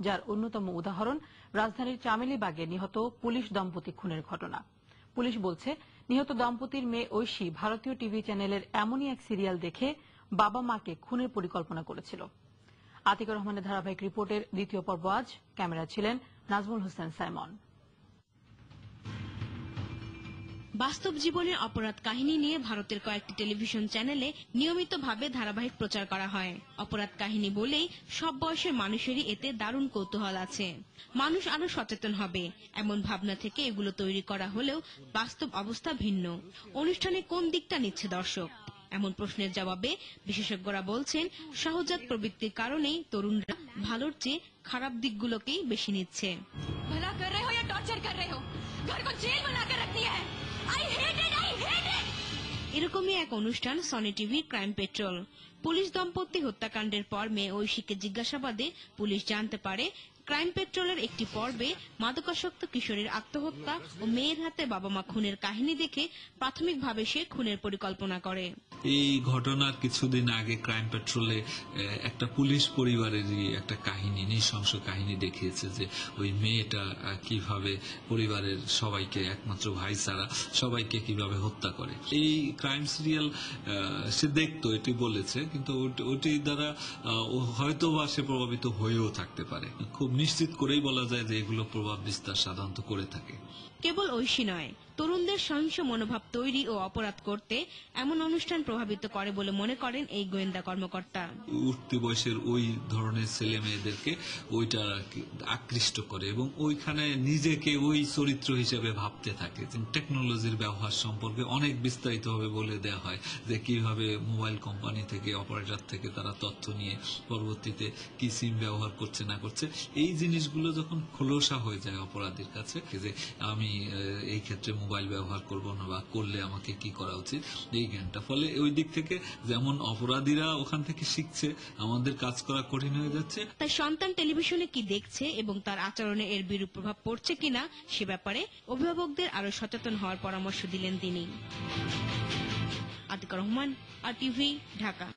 যার অন্যতম উদাহরণ রাজধানীর চামেলিবাগে নিহত পুলিশ দম্পতি খুনের ঘটনা। পুলিশ বলছে, নিহত দম্পতির মেয়ে ঐশী ভারতীয় টিভি চ্যানেলের এমনই এক সিরিয়াল দেখে বাবা মাকে খুনের পরিকল্পনা করেছিল। আতিকুর রহমানের ধারাবাহিক রিপোর্টের দ্বিতীয় পর্ব আজ। ক্যামেরা ছিলেন নাজমুল হোসেন সাইমন। বাস্তব জীবনের অপরাধ কাহিনী নিয়ে ভারতের কয়েকটি টেলিভিশন চ্যানেলে নিয়মিতভাবে ধারাবাহিক প্রচার করা হয়। অপরাধ কাহিনী বলেই সব বয়সের মানুষেরই এতে দারুণ কৌতূহল আছে। মানুষ আরও সচেতন হবে। এমন ভাবনা থেকে এগুলো তৈরি করা হলেও বাস্তব অবস্থা ভিন্ন। অনুষ্ঠানে কোন দিকটা নিচ্ছে দর্শক? এমন প্রশ্নের জবাবে বিশেষজ্ঞরা বলছেন, সহজাত প্রবৃত্তির কারণেই তরুণরা ভালোর চেয়ে খারাপ দিকগুলোকেই বেশি নিচ্ছে। টর্চার কর হো ঘর কো জেল কর হ্যায় এরকমই এক অনুষ্ঠান Sony TV Crime Patrol police দম্পতি হত্যাকাণ্ডের পর মেয়ে ঐশীকে জিজ্ঞাসাবাদে পুলিশ জানতে পারে ক্রাইম পেট্রোলের একটি পর্বে মাদকাসক্ত কিশোরীর আত্মহত্যা ও মেয়ের হাতে বাবা মা খুনের কাহিনী দেখে প্রাথমিকভাবে সে খুনের পরিকল্পনা করে। এই ঘটনার কিছুদিন আগে ক্রাইম পেট্রোলে একটা পুলিশ পরিবারেরই একটা কাহিনী, নৃশংস কাহিনী দেখিয়েছে যে ওই মেয়েটা কীভাবে পরিবারের সবাইকে, একমাত্র ভাই ছাড়া সবাইকে কীভাবে হত্যা করে। এই ক্রাইম সিরিয়াল সে দেখতো, এটি বলেছে, কিন্তু ওটি- দ্বারা হয়তো বা সে প্রভাবিত হয়েও থাকতে পারে। খুব নিশ্চিত করেই বলা যায় যে এগুলো প্রভাব বিস্তার সাধারণত করে থাকে। কেবল ঐশী নয়। তরুণদের সহিংস মনোভাব তৈরি ও অপরাধ করতে এমন অনুষ্ঠান প্রভাবিত করে বলে মনে করেন এই গোয়েন্দা কর্মকর্তা। উঠতি বয়সের ওই ধরনের ছেলে মেয়েদেরকে ওইটা আকৃষ্ট করে এবং ওইখানে নিজেকে ওই চরিত্র হিসেবে ভাবতে থাকে। টেকনোলজির ব্যবহার সম্পর্কে অনেক বিস্তারিত ভাবে বলে দেওয়া হয় যে কীভাবে মোবাইল কোম্পানি থেকে অপারেটর থেকে তারা তথ্য নিয়ে পরবর্তীতে কি সিম ব্যবহার করছে, না করছে। এই জিনিসগুলো যখন খোলসা হয়ে যায় অপরাধীর কাছে, যে আমি এই ক্ষেত্রে মোবাইল ব্যবহার করব না বা করলে আমাকে কি করা উচিত? এই জ্ঞানটা। ফলে ওই দিক থেকে যেমন অপরাধীরা ওখান থেকে শিখছে, আমাদের কাজ করা কঠিন হয়ে যাচ্ছে। তাই সন্তান টেলিভিশনে কি দেখছে এবং তার আচরণে এর বিরূপ প্রভাব পড়ছে কিনা, সে ব্যাপারে অভিভাবকদের আরও সচেতন হওয়ার পরামর্শ দিলেন তিনি। Atiq Rahman, R TV, Dhaka.